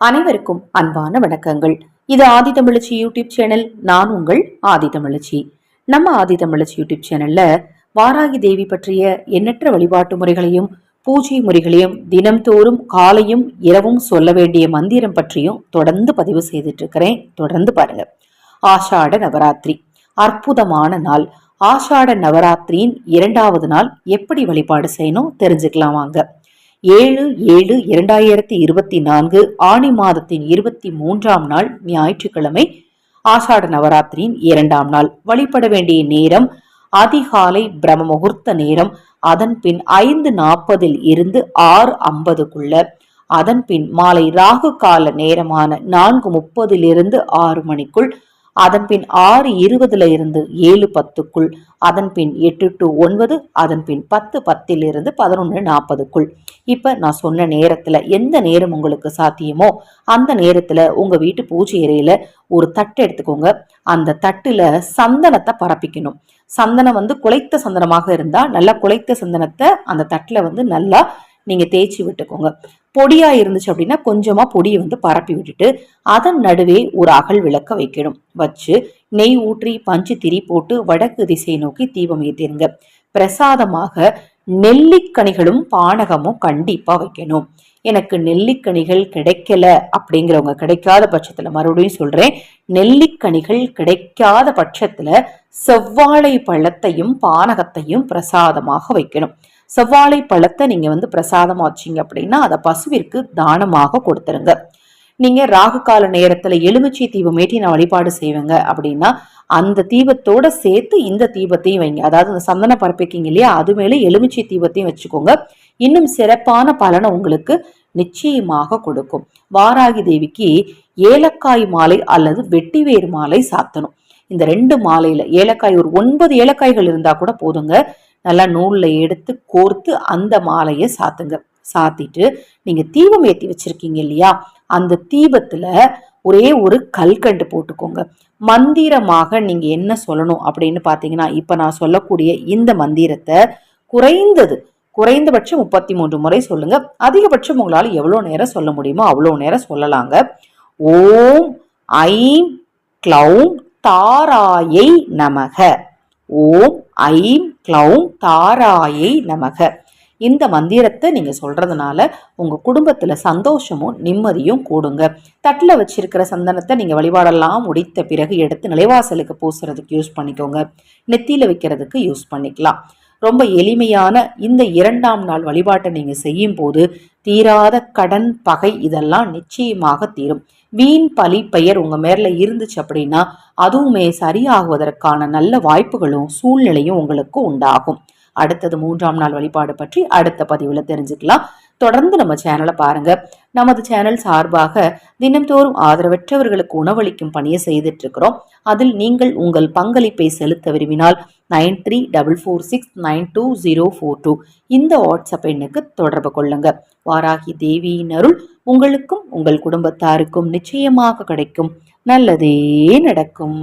அனைவருக்கும் அன்பான வணக்கங்கள். இது ஆதி தமிழச்சி யூடியூப் சேனல் நான் உங்கள் ஆதி தமிழச்சி. நம்ம ஆதி தமிழச்சி யூடியூப் சேனல்ல வாராகி தேவி பற்றிய எண்ணற்ற வழிபாட்டு முறைகளையும் பூஜை முறைகளையும் தினம்தோறும் காலையும் இரவும் சொல்ல வேண்டிய மந்திரம் பற்றியும் தொடர்ந்து பதிவு செய்துட்டு இருக்கிறேன் தொடர்ந்து பாருங்க. ஆஷாட நவராத்திரி. அற்புதமான நாள். ஆஷாட நவராத்திரியின் இரண்டாவது நாள் எப்படி வழிபாடு செய்யணும் தெரிஞ்சுக்கலாம் வாங்க. ஏழு ஏழு இரண்டாயிரத்தி இருபத்தி நான்கு ஆணி மாதத்தின் இருபத்தி மூன்றாம் நாள் ஞாயிற்றுக்கிழமை ஆஷாட நவராத்திரியின் இரண்டாம் நாள். வழிபட வேண்டிய நேரம் அதிகாலை பிரம முகூர்த்த நேரம் அதன் பின் ஐந்து நாற்பதில் இருந்து ஆறு ஐம்பதுக்குள்ள அதன் பின் மாலை ராகு கால நேரமான நான்கு முப்பதிலிருந்து ஆறு மணிக்குள் அதன் பின் ஆறு இருபதுல இருந்து ஏழு பத்துக்குள் அதன் பின் எட்டு டு ஒன்பது அதன்பின் பத்து பத்து பத்திலிருந்து பதினொன்று நாற்பதுக்குள். இப்போ நான் சொன்ன நேரத்தில் எந்த நேரம் உங்களுக்கு சாத்தியமோ அந்த நேரத்தில் உங்கள் வீட்டு பூஜை அறையில் ஒரு தட்டு எடுத்துக்கோங்க. அந்த தட்டில் சந்தனத்தை பரப்பிக்கணும். சந்தனம் வந்து குலைத்த சந்தனமாக இருந்தால் நல்லா குலைத்த சந்தனத்தை அந்த தட்டில் வந்து நல்லா நீங்கள் தேய்ச்சி விட்டுக்கோங்க. பொடியாக இருந்துச்சு அப்படின்னா கொஞ்சமாக பொடியை வந்து பரப்பி விட்டுட்டு அதன் நடுவே ஒரு அகல் விளக்க வைக்கணும். வச்சு நெய் ஊற்றி பஞ்சு திரி போட்டு வடக்கு திசையை நோக்கி தீபம் ஏற்றிருங்க பிரசாதமாக நெல்லிக்கனிகளும் பானகமும் கண்டிப்பாக வைக்கணும். எனக்கு நெல்லிக்கனிகள் கிடைக்கல அப்படிங்கிறவங்க கிடைக்காத பட்சத்தில் மறுபடியும் சொல்கிறேன் நெல்லிக்கனிகள் கிடைக்காத பட்சத்தில் செவ்வாழை பழத்தையும் பானகத்தையும் பிரசாதமாக வைக்கணும். செவ்வாழை பழத்தை நீங்கள் வந்து பிரசாதமாக வச்சிங்க அப்படின்னா அதை பசுவிற்கு தானமாக கொடுத்துருங்க. நீங்கள் ராகு கால நேரத்தில் எலுமிச்சை தீபம் ஏற்றி நான் வழிபாடு செய்வேங்க அப்படின்னா அந்த தீபத்தோட சேர்த்து இந்த தீபத்தையும் வைங்க. அதாவது இந்த சந்தன பரப்பிக்கிங்க இல்லையா அது மேலே எலுமிச்சை தீபத்தையும் வச்சுக்கோங்க. இன்னும் சிறப்பான பலனை உங்களுக்கு நிச்சயமாக கொடுக்கும். வாராகி தேவிக்கு ஏலக்காய் மாலை அல்லது வெட்டிவேர் மாலை சாத்தணும். இந்த ரெண்டு மாலையில ஏலக்காய் ஒரு ஒன்பது ஏலக்காய்கள் இருந்தா கூட போதுங்க. நல்லா நூலில் எடுத்து கோர்த்து அந்த மாலையை சாத்துங்க. சாத்திட்டு நீங்கள் தீபம் ஏற்றி வச்சுருக்கீங்க இல்லையா? அந்த தீபத்தில் ஒரே ஒரு கல்கண்டு போட்டுக்கோங்க. மந்திரமாக நீங்கள் என்ன சொல்லணும் அப்படின்னு பார்த்தீங்கன்னா இப்போ நான் சொல்லக்கூடிய இந்த மந்திரத்தை குறைந்தது குறைந்தபட்சம் முப்பத்தி மூன்று முறை சொல்லுங்க. அதிகபட்சம் உங்களால் எவ்வளோ நேரம் சொல்ல முடியுமோ அவ்வளோ நேரம் சொல்லலாங்க. ஓம் ஐம் க்ளௌம் தாராயை நமக. ஓம் ஐம் க்ளௌம் தாராயை நமக. இந்த மந்திரத்தை நீங்கள் சொல்கிறதுனால உங்கள் குடும்பத்தில் சந்தோஷமும் நிம்மதியும் கூடுங்க. தட்டில் வச்சிருக்கிற சந்தனத்தை நீங்கள் வழிபாடெல்லாம் முடித்த பிறகு எடுத்து நிலைவாசலுக்கு பூசுறதுக்கு யூஸ் பண்ணிக்கோங்க. நெத்தியில் வைக்கிறதுக்கு யூஸ் பண்ணிக்கலாம். ரொம்ப எளிமையான இந்த இரண்டாம் நாள் வழிபாட்டை நீங்கள் செய்யும் போது தீராத கடன் பகை இதெல்லாம் நிச்சயமாக தீரும். வீண் பழி பெயர் உங்கள் மேல இருந்துச்சு அப்படின்னா அதுவுமே சரியாகுவதற்கான நல்ல வாய்ப்புகளும் சூழ்நிலையும் உங்களுக்கு உண்டாகும். அடுத்தது மூன்றாம் நாள் வழிபாடு பற்றி அடுத்த பதிவில் தெரிஞ்சுக்கலாம். தொடர்ந்து நம்ம சேனலை பாருங்க. நமது சேனல் சார்பாக தினம்தோறும் ஆதரவற்றவர்களுக்கு உணவளிக்கும் பணியை செய்துட்டு இருக்கிறோம் அதில் நீங்கள் உங்கள் பங்களிப்பை செலுத்த விரும்பினால் nine three double four six nine two zero four two இந்த வாட்ஸ்அப் எண்ணுக்கு தொடர்பு கொள்ளுங்க. வாராகி தேவியின் அருள் உங்களுக்கும் உங்கள் குடும்பத்தாருக்கும் நிச்சயமாக கிடைக்கும். நல்லதே நடக்கும்.